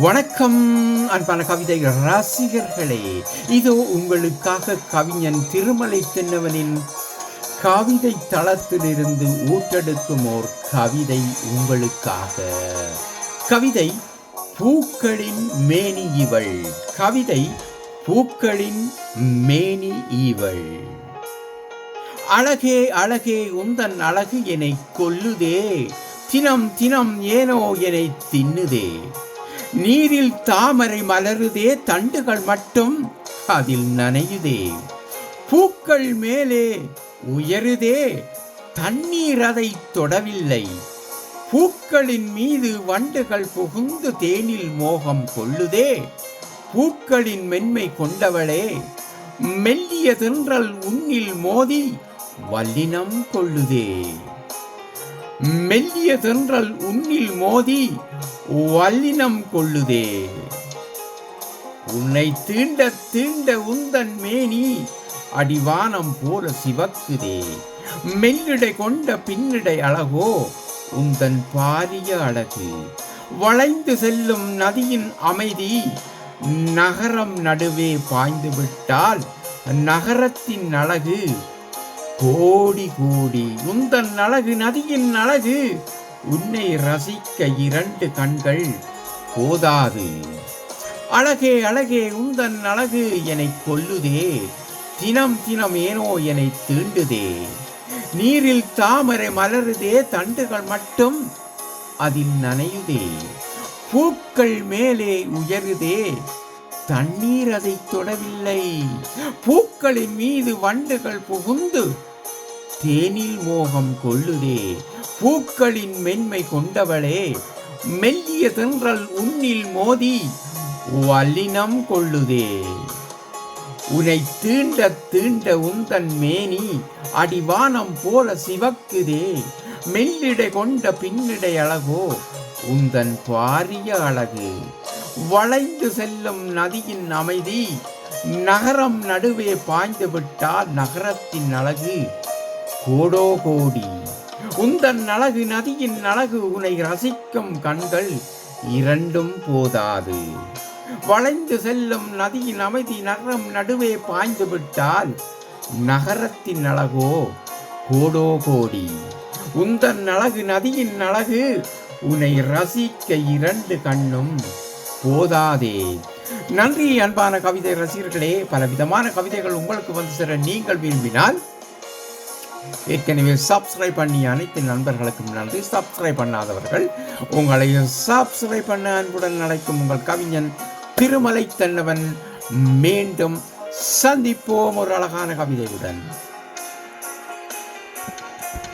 வணக்கம் அன்பான கவிதை ரசிகர்களே. இதோ உங்களுக்காக கவிஞன் திருமலை தென்னவனின் கவிதை தளத்திலிருந்து ஊற்றெடுக்கும் ஓர் கவிதை உங்களுக்காக. கவிதை பூக்களின் மேனி இவள். கவிதை பூக்களின் மேனி இவள். அழகே அழகே உந்தன் அழகு என்னை கொல்லுதே. தினம் தினம் ஏனோ என்னை தின்னுதே. நீரில் தாமரை மலருதே தண்டுகள் மட்டும் அதில் நனையுதே. பூக்கள் மேலே உயருதே தண்ணீர் அதை தொடவில்லை. பூக்களின் மீது வண்டுகள் புகுந்து தேனில் மோகம் கொள்ளுதே. பூக்களின் மென்மை கொண்டவளே மெல்லிய தென்றல் உன்னில் மோதி வல்லினம் கொள்ளுதே. மெல்லிய தென்றல் உன்னில் மோதி வல்லினம் கொள்ளுதே. உன்னை தீண்ட தீண்ட உந்தன் மேனி அடிவானம் போல சிவக்குதே. மெல்லிடை கொண்ட பின்னிடை அழகோ உந்தன் பாரிய அழகு. வளைந்து செல்லும் நதியின் அமைதி நகரம் நடுவே பாய்ந்து விட்டால் நகரத்தின் அழகு. கோடி கோடி உந்தன் அழகு நதியின் அழகு. உன்னை ரசிக்க இரண்டு கண்கள் போதாது. அழகே அழகே உந்தன் அழகு என்னை கொல்லுதே. தினம் தினம் ஏனோ என்னை தீண்டுதே. நீரில் தாமரை மலருதே தண்டுகள் மட்டும் அதில் நனையுதே. பூக்கள் மேலே உயருதே தண்ணீர் அதை தொடவில்லை. பூக்களின் மீது வண்டுகள் புகுந்து தேனில் மோகம் கொள்ளுதே. பூக்களின் மென்மை கொண்டவளே மெல்லிய தென்றல் உன்னில் மோதி வல்லினம் கொள்ளுதே. உனை தீண்ட தீண்ட உந்தன் மேனி அடிவானம் போல சிவக்குதே. மெல்லிடை கொண்ட பின்னிடை அழகோ உந்தன் பாரிய அழகு. வளைந்து செல்லும் நதியின் அமைதி நகரம் நடுவே பாய்ந்து விட்டால் நகரத்தின் அழகு. கோடோ கோடி உந்தன் அழகு நதியின் அழகு உன்னை ரசிக்கும் கண்கள் இரண்டும் போதாது. வளைந்து செல்லும் நதியின் அமைதி நகரம் நடுவே பாய்ந்து விட்டால் நகரத்தின் அழகோ கோடோ கோடி உந்தன் அழகு நதியின் அழகு உன்னை ரசிக்க இரண்டு கண்ணும் போதாதே. நன்றி அன்பான கவிதை ரசிகர்களே. பல விதமான கவிதைகள் உங்களுக்கு வந்து சேர நீங்கள் விரும்பினால் ஏற்கனவே சப்ஸ்கிரைப் பண்ணி அனைத்து நண்பர்களுக்கும் நன்றி. சப்ஸ்கிரைப் பண்ணாதவர்கள் உங்களையும் சப்ஸ்கிரைப் பண்ண அன்புடன் அழைக்கும் உங்கள் கவிஞன் திருமலை தன்னவன் மீண்டும் சந்திப்போம் ஒரு அழகான கவிதையுடன்.